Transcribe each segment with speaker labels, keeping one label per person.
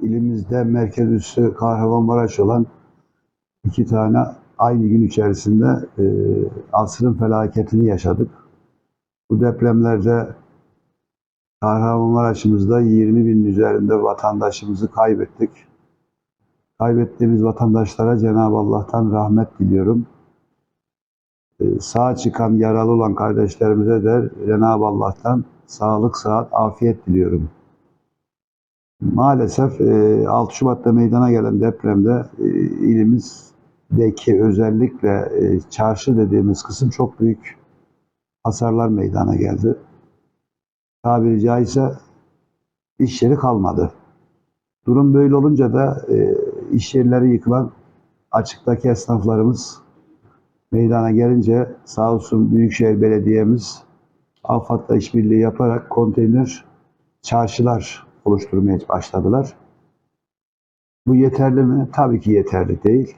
Speaker 1: ilimizde merkez üssü Kahramanmaraş olan iki tane aynı gün içerisinde e, asrın felaketini yaşadık. Bu depremlerde Kahramanmaraş'ımızda 20 bin üzerinde vatandaşımızı kaybettik. Kaybettiğimiz vatandaşlara Cenab-ı Allah'tan rahmet diliyorum. Ee, sağ çıkan, yaralı olan kardeşlerimize de Cenab-ı Allah'tan sağlık, sıhhat, afiyet diliyorum. Maalesef e, 6 Şubat'ta meydana gelen depremde e, ilimizdeki özellikle e, çarşı dediğimiz kısım çok büyük hasarlar meydana geldi. Tabiri caizse iş yeri kalmadı. Durum böyle olunca da e, iş yerleri yıkılan açıktaki esnaflarımız meydana gelince sağ olsun Büyükşehir Belediye'miz AFAD'la işbirliği yaparak konteyner çarşılar oluşturmaya başladılar. Bu yeterli mi? Tabii ki yeterli değil.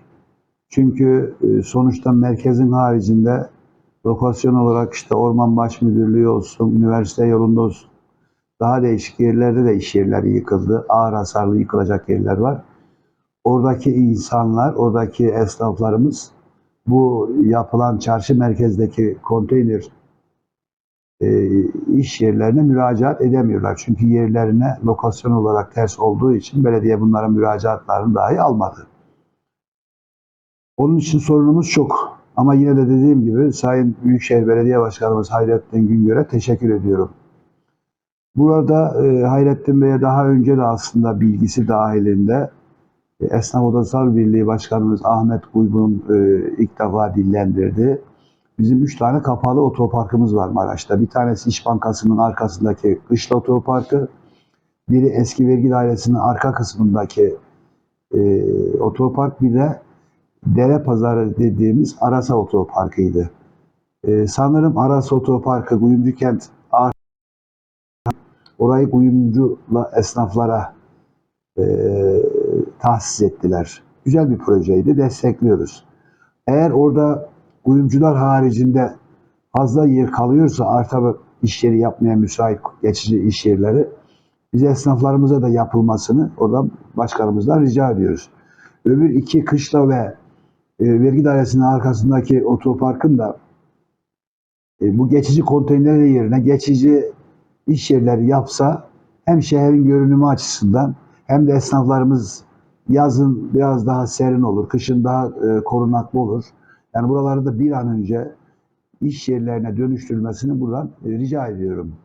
Speaker 1: Çünkü e, sonuçta merkezin haricinde lokasyon olarak işte Orman Baş Müdürlüğü olsun, üniversite yolunda olsun, daha değişik yerlerde de iş yerleri yıkıldı. Ağır hasarlı yıkılacak yerler var. Oradaki insanlar, oradaki esnaflarımız bu yapılan çarşı merkezdeki konteyner e, iş yerlerine müracaat edemiyorlar. Çünkü yerlerine lokasyon olarak ters olduğu için belediye bunların müracaatlarını dahi almadı. Onun için sorunumuz çok. Ama yine de dediğim gibi Sayın Büyükşehir Belediye Başkanımız Hayrettin Güngör'e teşekkür ediyorum. Burada e, Hayrettin Bey'e daha önce de aslında bilgisi dahilinde e, Esnaf Odasal Birliği Başkanımız Ahmet Kuybu'nun e, ilk defa dillendirdi. Bizim üç tane kapalı otoparkımız var Maraş'ta. Bir tanesi İş Bankası'nın arkasındaki Kışla Otoparkı. Biri eski vergi dairesinin arka kısmındaki e, otopark. Bir de Dere Pazarı dediğimiz Arasa Otoparkı'ydı. E, sanırım Arasa Otoparkı, Kuyumcu Kent orayı kuyumcula esnaflara e, tahsis ettiler. Güzel bir projeydi, destekliyoruz. Eğer orada kuyumcular haricinde fazla yer kalıyorsa arta iş yeri yapmaya müsait geçici iş yerleri biz esnaflarımıza da yapılmasını oradan başkanımızdan rica ediyoruz. Öbür iki kışla ve e, vergi dairesinin arkasındaki otoparkın da e, bu geçici konteyner yerine geçici iş yerleri yapsa hem şehrin görünümü açısından hem de esnaflarımız yazın biraz daha serin olur, kışın daha e, korunaklı olur. Yani buraları da bir an önce iş yerlerine dönüştürülmesini buradan e, rica ediyorum.